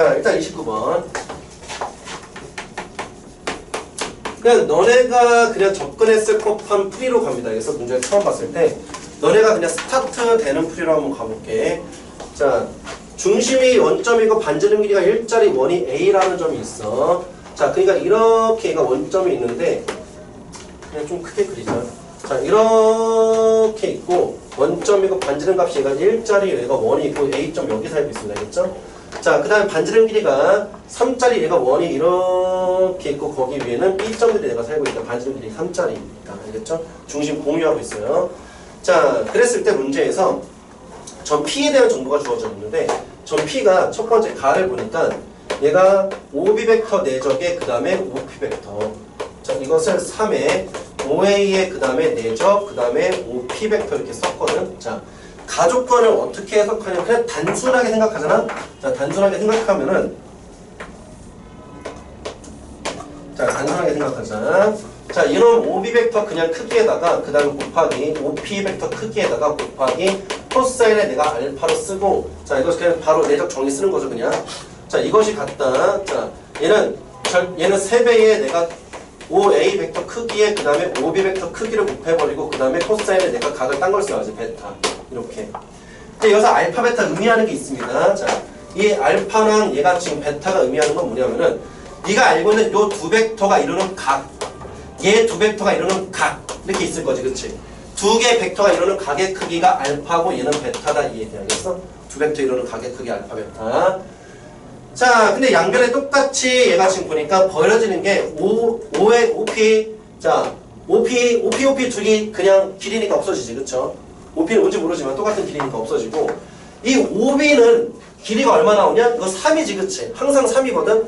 자, 일단 29번. 그냥 너네가 그냥 접근했을 법한 풀이로 갑니다. 그래서 문제 처음 봤을 때 너네가 그냥 스타트 되는 풀이로 한번 가볼게. 자, 중심이 원점이고 반지름 길이가 일자리 원이 A라는 점이 있어. 자, 그러니까 이렇게 얘가 원점이 있는데 그냥 좀 크게 그리자. 자, 이렇게 있고 원점이고 반지름 값이 얘가 일자리 얘가 원이 있고 A점 여기 살고 있습니다. 알겠죠? 자, 그 다음에 반지름 길이가 3짜리 얘가 원이 이렇게 있고 거기 위에는 B점들이 내가 살고 있다. 반지름 길이 3짜리니까. 알겠죠? 중심 공유하고 있어요. 자, 그랬을 때 문제에서 전 P에 대한 정보가 주어져 있는데 전 P가 첫 번째 가를 보니까 얘가 OB 벡터 내적에 그 다음에 OP 벡터 자 이것을 3에 OA에 그 다음에 내적 그 다음에 OP 벡터 이렇게 썼거든 자 가족관을 어떻게 해석하냐? 그냥 단순하게 생각하잖아? 자 단순하게 생각하면은 자 단순하게 생각하자. 자 이런 OB 벡터 그냥 크기에다가 그 다음에 곱하기 OP 벡터 크기에다가 곱하기 코사인에 내가 알파로 쓰고 자 이것을 그냥 바로 내적 정의 쓰는 거죠 그냥. 자 이것이 같다. 자 얘는 절, 얘는 3배의 내가 OA 벡터 크기에 그 다음에 OB 벡터 크기를 곱해버리고 그 다음에 코사인에 내가 각을 딴 걸 써야지 베타 이렇게. 근데 여기서 알파 베타 의미하는 게 있습니다. 자 이 알파랑 얘가 지금 베타가 의미하는 건 뭐냐면은 네가 알고 있는 요 두 벡터가 이루는 각 얘 두 벡터가 이루는 각 이렇게 있을 거지 그치? 두 개의 벡터가 이루는 각의 크기가 알파고 얘는 베타다 이해돼 알겠어? 두 벡터 이루는 각의 크기 알파 베타. 자 근데 양변에 똑같이 얘가 지금 보니까 벌어지는 게 5, 5의 OP 자 OP, OP, OP 둘이 그냥 길이니까 없어지지 그쵸? OP는 뭔지 모르지만 똑같은 길이니까 없어지고 이 OB는 길이가 얼마 나오냐? 이거 3이지 그치? 항상 3이거든?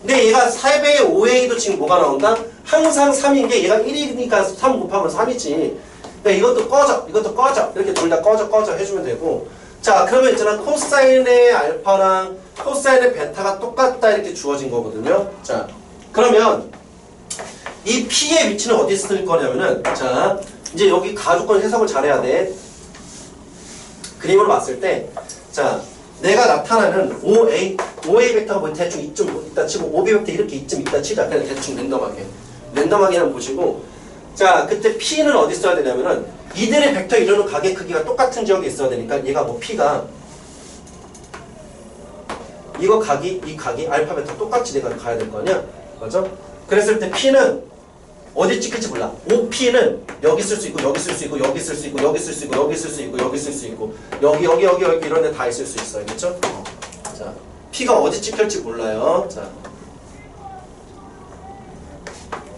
근데 얘가 4배의 5A도 지금 뭐가 나온다? 항상 3인 게 얘가 1이니까 3 곱하면 3이지 그러니까 이것도 꺼져 이것도 꺼져 이렇게 둘 다 꺼져 꺼져 해주면 되고 자 그러면 있잖아 코사인의 알파랑 코사인의 베타가 똑같다 이렇게 주어진 거거든요 자 그러면 이 P의 위치는 어디 쓸 거냐면은 자 이제 여기 가주권 해석을 잘해야 돼. 그림으로 봤을 때 자 내가 나타나는 OA OA 벡터가 뭐 대충 이쯤 있다 치고 OB 벡터 이렇게 이쯤 있다 치자. 그냥 대충 랜덤하게. 랜덤하게 한번 보시고 자 그때 P는 어디 써야 되냐면은 이들의 벡터 이루는 각의 크기가 똑같은 지역에 있어야 되니까 얘가 뭐 P가 이거 각이 이 각이 알파 베타 똑같이 내가 가야 될 거 아니야? 맞아? 그랬을 때 P는 어디 찍힐지 몰라 OP는 여기 쓸 수 있고 여기 쓸 수 있고 여기 쓸 수 있고 여기 쓸 수 있고 여기 쓸 수 있고 여기 쓸 수 있고 여기 여기 여기 여기 이런 데 다 있을 수 있어 알겠죠? 자 P가 어디 찍힐지 몰라요 자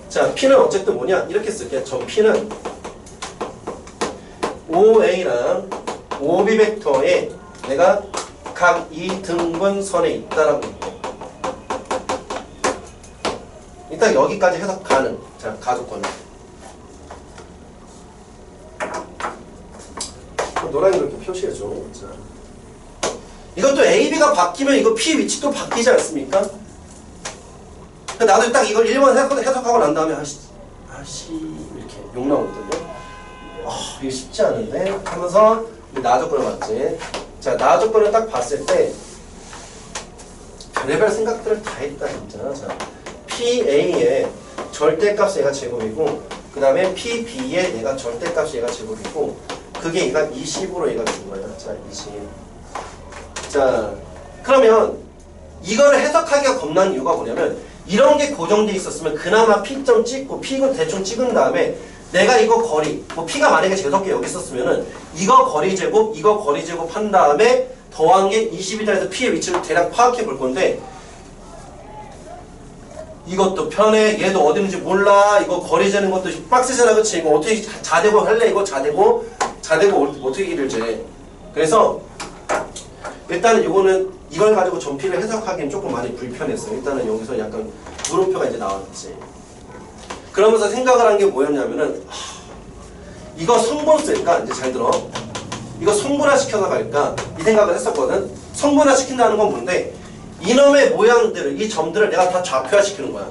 자, P는 어쨌든 뭐냐? 이렇게 쓸게. 저 P는 OA랑 OB 벡터에 내가 각 이 등분선에 있다라고 일단 여기까지 해석 가능. 자, 가족권은. 노란색으로 이렇게 표시해줘. 자. 이것도 AB가 바뀌면 이거 P 위치도 바뀌지 않습니까? 나도 딱 이걸 1번 해석하고 난 다음에 아씨, 아씨 이렇게 욕 나오거든요. 아, 이게 쉽지 않은데 하면서 나 조건을 봤지. 자, 나 조건을 딱 봤을 때 별의별 생각들을 다 했다 진짜. 자, PA의 절대값이 얘가 제곱이고 그 다음에 PB의 얘가 절대값이 얘가 제곱이고 그게 얘가 20으로 얘가 준 거야. 자, 20. 자, 그러면 이거를 해석하기가 겁난 이유가 뭐냐면 이런 게 고정돼 있었으면 그나마 P점 찍고 P를 대충 찍은 다음에 내가 이거 거리 뭐 P가 만약에 제곱이 여기 있었으면은 이거 거리 제곱 이거 거리 제곱 한 다음에 더한 게 20이다 해서 P의 위치를 대략 파악해 볼 건데 이것도 편해 얘도 어디 있는지 몰라 이거 거리 재는 것도 빡세잖아 그치 이거 어떻게 자대고 할래 이거 자대고 자대고 어떻게 길을 재 그래서 일단은 이거는 이걸 가지고 전피를 해석하기엔 조금 많이 불편했어요. 일단은 여기서 약간 물음표가 이제 나왔지. 그러면서 생각을 한 게 뭐였냐면은 하, 이거 성분 쓸까? 이제 잘 들어. 이거 성분화 시켜서 갈까? 이 생각을 했었거든. 성분화 시킨다는 건 뭔데? 이놈의 모양들을 이 점들을 내가 다 좌표화 시키는 거야.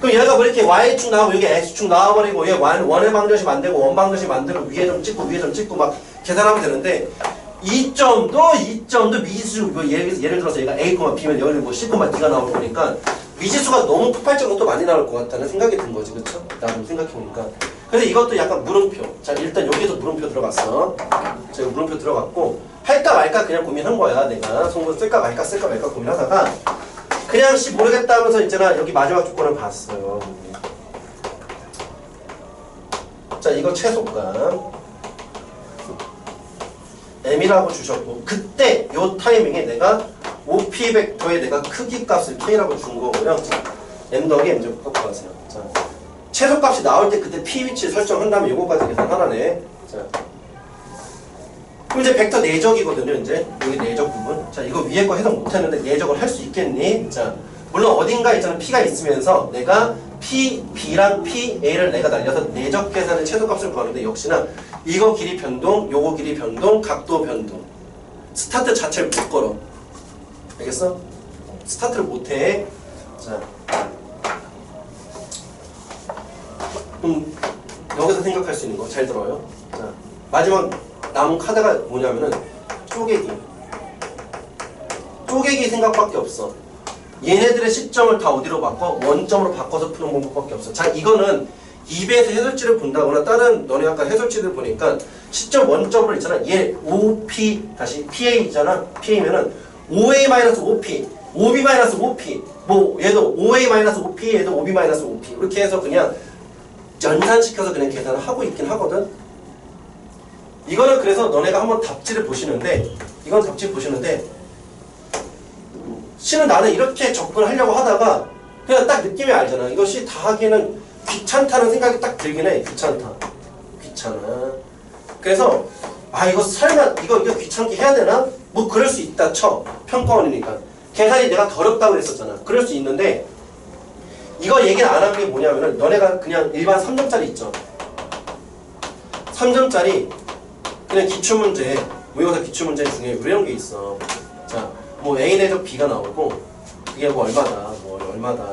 그럼 얘가 뭐 이렇게 Y축 나오고 여기 X축 나와버리고 얘 원, 원의 방정식 만들고 원 방정식 만들고 위에 좀 찍고 위에 좀 찍고 막 계산하면 되는데 2점도 2점도 미지수 뭐 예를, 예를 들어서 얘가 A, B면 여기 뭐 C, D가 나올 거니까 미지수가 너무 폭발적으로 또 많이 나올 것 같다는 생각이 든 거지 그쵸? 나도 생각해보니까 근데 이것도 약간 물음표 자 일단 여기에서 물음표 들어갔어 자 이거 물음표 들어갔고 할까 말까 그냥 고민한 거야 내가 송분 쓸까 말까 쓸까 말까 고민하다가 그냥 씨 모르겠다 하면서 이제는 여기 마지막 조건을 봤어요 자 이거 최소값 m이라고 주셨고 그때 요 타이밍에 내가 OP 벡터에 내가 크기 값을 k라고 준 거고요. 자, m 더하기 m 제곱 갖고 가세요. 자, 최소값이 나올 때 그때 p 위치 설정한 다음에 요거까지 계산하라네. 자, 그럼 이제 벡터 내적이거든요. 이제 여기 내적 부분. 자, 이거 위에 거 해석 못했는데 내적을 할 수 있겠니? 자, 물론 어딘가 있잖아 p가 있으면서 내가 p b랑 p a를 내가 날려서 내적 계산의 최소값을 구하는데 역시나 이거 길이 변동, 요거 길이 변동, 각도 변동. 스타트 자체를 못 걸어. 알겠어? 스타트를 못 해. 자. 그럼 여기서 생각할 수 있는 거 잘 들어요. 자. 마지막 남은 카드가 뭐냐면은 쪼개기. 쪼개기 생각밖에 없어. 얘네들의 시점을 다 어디로 바꿔? 원점으로 바꿔서 푸는 방법밖에 없어. 자, 이거는 2배에서 해설지를 본다거나 다른 너네 아까 해설지들 보니까 시점 원점으로 있잖아. 얘 OP 다시 PA잖아. PA면은 5A-OP, 5B-OP, 뭐 얘도 5A-OP, 얘도 5B-OP 이렇게 해서 그냥 연산시켜서 그냥 계산을 하고 있긴 하거든. 이거는 그래서 너네가 한번 답지를 보시는데 이건 답지 보시는데 실은 나는 이렇게 접근하려고 하다가 그냥 딱 느낌이 알잖아. 이것이 다 하기에는 귀찮다는 생각이 딱 들긴 해. 귀찮다. 귀찮아. 그래서 아 이거 설마 이거 이거 귀찮게 해야 되나? 뭐 그럴 수 있다 쳐. 평가원이니까. 계산이 내가 더럽다고 그랬었잖아. 그럴 수 있는데 이거 얘기를 안 한 게 뭐냐면은 너네가 그냥 일반 3점짜리 있죠. 3점짜리 그냥 기출문제 모의고사 기출문제 중에 이런 게 있어. 자, 뭐 A 내적 B가 나오고 그게 뭐 얼마다, 뭐 얼마다.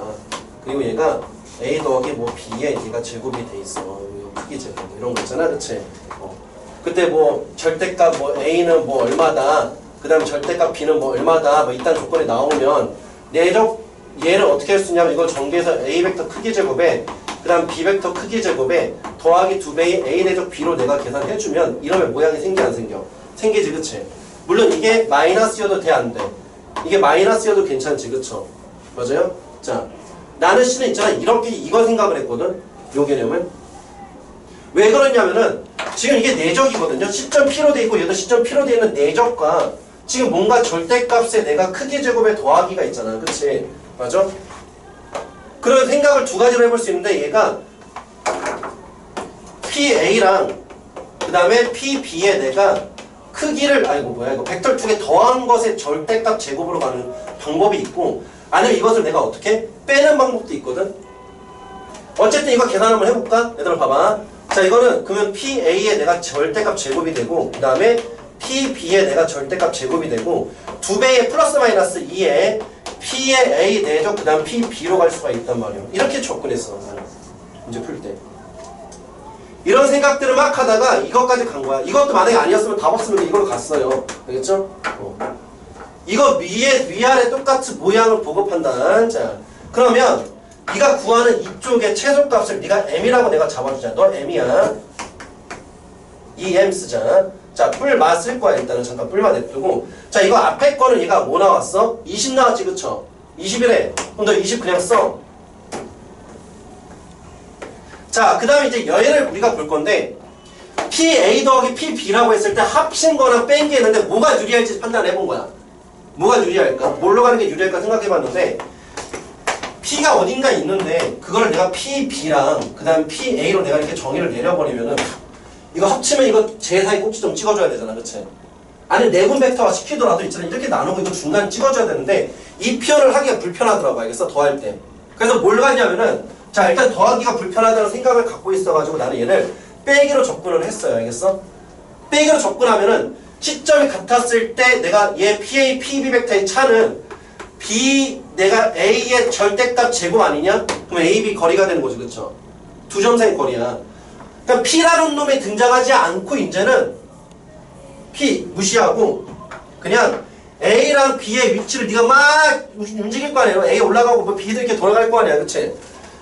그리고 얘가 A 더하기 뭐 B에 얘가 제곱이 돼 있어. 요 크기 제곱 뭐 이런 거 있잖아, 그치? 어. 그때 뭐 절대값 뭐 A는 뭐 얼마다, 그 다음 절대값 B는 뭐 얼마다, 뭐 이딴 조건이 나오면 내적 얘를 어떻게 할 수 있냐면 이걸 전개해서 A 벡터 크기 제곱에 그 다음 B 벡터 크기 제곱에 더하기 두 배의 A 내적 B로 내가 계산해주면 이러면 모양이 생기 안 생겨? 생기지 그치? 물론 이게 마이너스여도 돼 안 돼? 이게 마이너스여도 괜찮지 그쵸? 맞아요? 자 나는 C는 있잖아 이렇게 이거 생각을 했거든 요 개념은 왜 그러냐면은 지금 이게 내적이거든요 시점 P로 돼 있고 얘도 시점 P로 돼 있는 내적과 지금 뭔가 절대값에 내가 크기 제곱에 더하기가 있잖아 그치? 맞아? 그런 생각을 두 가지로 해볼 수 있는데 얘가 PA랑 그 다음에 PB에 내가 크기를 아이고 뭐야 이거 벡터 두 개 더한 것의 절대값 제곱으로 가는 방법이 있고 아니면 이것을 내가 어떻게? 빼는 방법도 있거든. 어쨌든 이거 계산 한번 해볼까? 얘들아 봐봐. 자 이거는 그러면 PA에 내가 절대값 제곱이 되고 그 다음에 PB에 내가 절대값 제곱이 되고 두 배의 플러스 마이너스 2에 P의 A 내적 그 다음 PB로 갈 수가 있단 말이야 이렇게 접근했어 나는 문제 풀 때 이런 생각들을 막 하다가 이것까지 간 거야. 이것도 만약에 아니었으면 답 없으면 이걸로 갔어요. 알겠죠? 어. 이거 위에 위아래 똑같이 모양을 판단. 자, 그러면 네가 구하는 이쪽의 최소값을 네가 m이라고 내가 잡아주자. 너 m이야. 이 m 쓰자. 자, 뿔마 쓸 거야. 일단은 잠깐 뿔마 냅두고. 자, 이거 앞에 거는 얘가 뭐 나왔어? 20 나왔지, 그쵸? 21에. 그럼 너 20 그냥 써. 자, 그 다음에 이제 얘를 우리가 볼 건데 PA 더하기 PB라고 했을 때 합친 거나 뺀 게 있는데 뭐가 유리할지 판단해 본 거야. 뭐가 유리할까? 뭘로 가는 게 유리할까 생각해 봤는데 P가 어딘가 있는데 그거를 내가 PB랑 그 다음 PA로 내가 이렇게 정의를 내려버리면은 이거 합치면 이거 제 사이 꼭지점 찍어줘야 되잖아. 그치? 아니 내분 벡터화 시키더라도 있잖아. 이렇게 나누고 이거 중간 찍어줘야 되는데 이 표현을 하기가 불편하더라고. 알겠어? 더할 때. 그래서 뭘 갔냐면은 자 일단 더하기가 불편하다는 생각을 갖고 있어가지고 나는 얘를 빼기로 접근을 했어요 알겠어? 빼기로 접근하면은 시점이 같았을 때 내가 얘 PA, PB 벡터의 차는 B 내가 A의 절대값 제곱 아니냐? 그럼 AB 거리가 되는 거지 그쵸? 두 점 사이 거리야 그러니까 P라는 놈이 등장하지 않고 이제는 P 무시하고 그냥 A랑 B의 위치를 네가 막 움직일 거 아니에요. A 올라가고 뭐 B도 이렇게 돌아갈 거 아니야. 그치?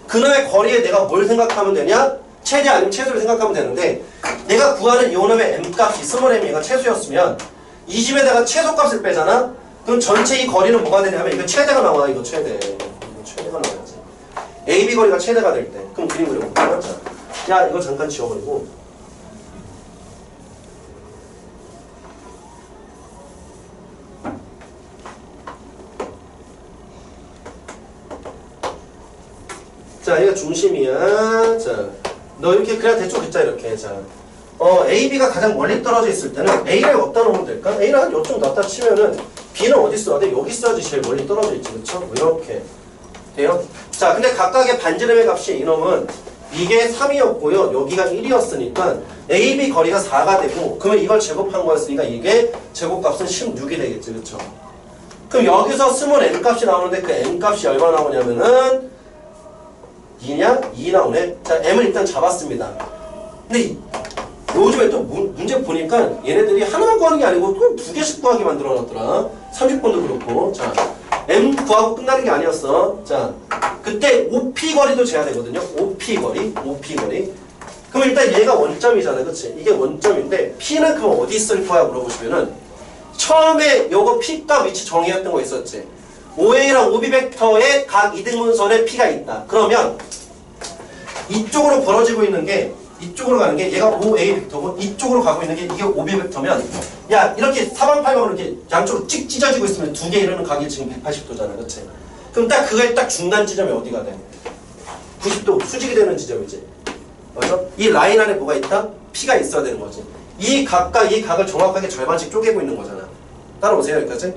그놈의 거리에 내가 뭘 생각하면 되냐? 최대 아니면 최소를 생각하면 되는데 내가 구하는 이놈의 M값이 스몰 M이가 최소였으면 이 집에다가 최소값을 빼잖아? 그럼 전체 이 거리는 뭐가 되냐면 이거 최대가 나와 이거 최대 이거 최대가 나와야지 AB 거리가 최대가 될 때 그럼 그림 그려볼까? 자, 야 이거 잠깐 지워버리고 자, 얘가 중심이야. 자, 너 이렇게 그냥 대충 긋자 이렇게. 자, 어, A, B가 가장 멀리 떨어져 있을 때는 A를 어디다 놓으면 될까? A를 한 요쪽 놨다 치면은 B는 어디 있어야 돼? 여기 있어야지 제일 멀리 떨어져 있지, 그렇죠? 이렇게 돼요. 자, 근데 각각의 반지름의 값이 이놈은 이게 3이었고요. 여기가 1이었으니까 A, B 거리가 4가 되고 그러면 이걸 제곱한 거였으니까 이게 제곱값은 16이 되겠지, 그렇죠? 그럼 여기서 스몰 n 값이 나오는데 그 n 값이 얼마 나오냐면은 2냐? 2 나오네. 자, m을 일단 잡았습니다. 근데 이- 요즘에 또 문, 문제 보니까 얘네들이 하나만 구하는 게 아니고 또 두 개씩 구하게 만들어 놨더라. 30번도 그렇고. 자, m 구하고 끝나는 게 아니었어. 자, 그때 OP 거리도 재야 되거든요. OP 거리, OP 거리. 그럼 일단 얘가 원점이잖아. 그치? 이게 원점인데 P는 그럼 어디 있을 거야? 물어보시면은 처음에 요거 P값 위치 정의했던 거 있었지. OA랑 OB 벡터의 각 이등분선에 P가 있다. 그러면 이쪽으로 벌어지고 있는 게 이쪽으로 가는 게 얘가 OA 벡터고 이쪽으로 가고 있는 게 이게 OB 벡터면 야 이렇게 사방팔방으로 이렇게 양쪽으로 찍 찢어지고 있으면 두 개 이루는 각이 지금 180도잖아. 그치? 그럼 딱 그거의 딱 중간 지점이 어디가 돼? 90도 수직이 되는 지점이지. 맞아? 이 라인 안에 뭐가 있다? P가 있어야 되는 거지. 이 각과 이 각을 정확하게 절반씩 쪼개고 있는 거잖아. 따라오세요, 여기까지.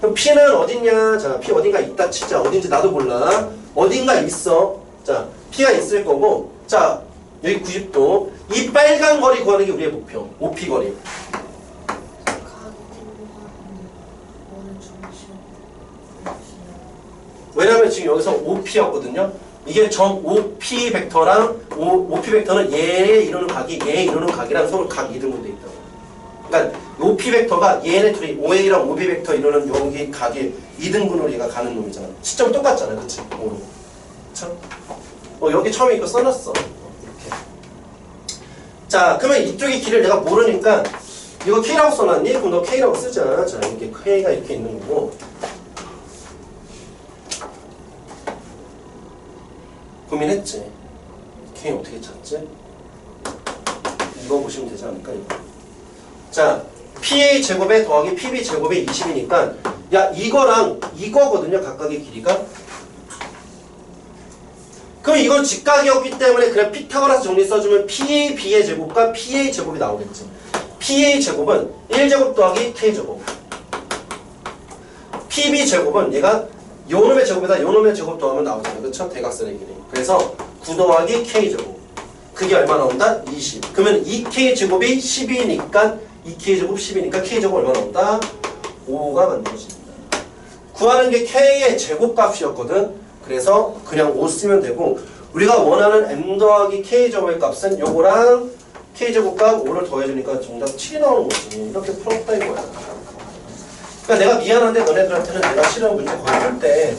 그럼 P는 어딨냐? 자, P 어딘가 있다 치자. 어딘지 나도 몰라. 어딘가 있어. 자, P가 있을 거고. 자, 여기 90도. 이 빨간 거리 구하는 게 우리의 목표. OP 거리. 왜냐면 지금 여기서 OP였거든요. 이게 정 OP 벡터랑 O, OP 벡터는 얘 이루는 각이 얘 이루는 각이랑 서로 각 이등분돼 있다고. 그러니까 OP 벡터가 얘네 둘이 OA랑 OB 벡터 이루는 여기 각이 이등분으로 얘가 가는 놈이잖아. 시점 똑같잖아, 그치? 오로. 그쵸? 어, 여기 처음에 이거 써놨어. 자, 그러면 이쪽의 길을 내가 모르니까 이거 K라고 써놨니? 그럼 너 K라고 쓰자. 자, 이게 K가 이렇게 있는 거고. 고민했지. K 어떻게 찾지? 이거 보시면 되지 않을까? 이거. 자, PA 제곱에 더하기 PB 제곱에 20이니까 야 이거랑 이거거든요. 각각의 길이가. 그럼 이건 직각이었기 때문에 그냥 피타고라스 정리 써주면 PAB의 제곱과 PA 제곱이 나오겠지. PA 제곱은 1제곱 더하기 K제곱. PB 제곱은 얘가 요놈의 제곱에다 요놈의 제곱 더하면 나오잖아요. 그쵸? 대각선의 길이. 그래서 9 더하기 K제곱. 그게 얼마 나온다? 20. 그러면 2K 제곱이 10이니까 2K 제곱 10이니까 K 제곱 얼마 나온다? 5가 만들어집니다. 구하는 게 K의 제곱값이었거든. 그래서 그냥 5 쓰면 되고 우리가 원하는 M 더하기 K 제곱의 값은 요거랑 K 제곱값 5를 더해주니까 정답 7이 나오는 거지. 이렇게 풀었다 이거야. 그러니까 내가 미안한데 너네들한테는 내가 실험 문제 거의 풀때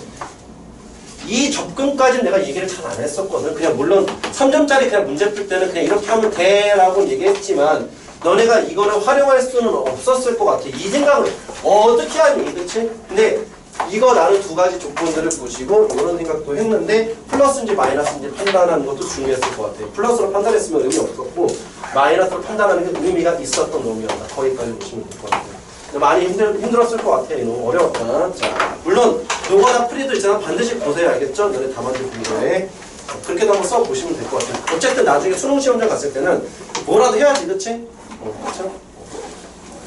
이 접근까지는 내가 얘기를 잘 안 했었거든. 그냥 물론 3점짜리 그냥 문제 풀 때는 그냥 이렇게 하면 돼 라고 얘기했지만 너네가 이거를 활용할 수는 없었을 것 같아. 이 생각을 어떻게 하니, 그치? 근데 이거 나는 두 가지 조건들을 보시고 이런 생각도 했는데 플러스인지 마이너스인지 판단하는 것도 중요했을 것 같아요. 플러스로 판단했으면 의미 없었고 마이너스로 판단하는 게 의미가 있었던 놈이었다. 거기까지 보시면 될 것 같아요. 많이 힘들, 힘들었을 것 같아. 요 너무 어려웠다. 자, 물론 요거나 프리도 있잖아. 반드시 보세요. 알겠죠? 너네 다 만들 공부에. 그렇게도 한번 써보시면 될 것 같아요. 어쨌든 나중에 수능 시험장 갔을 때는 뭐라도 해야지, 그치? 어, 그쵸?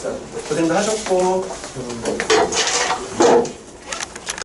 자, 고생도 하셨고. 음.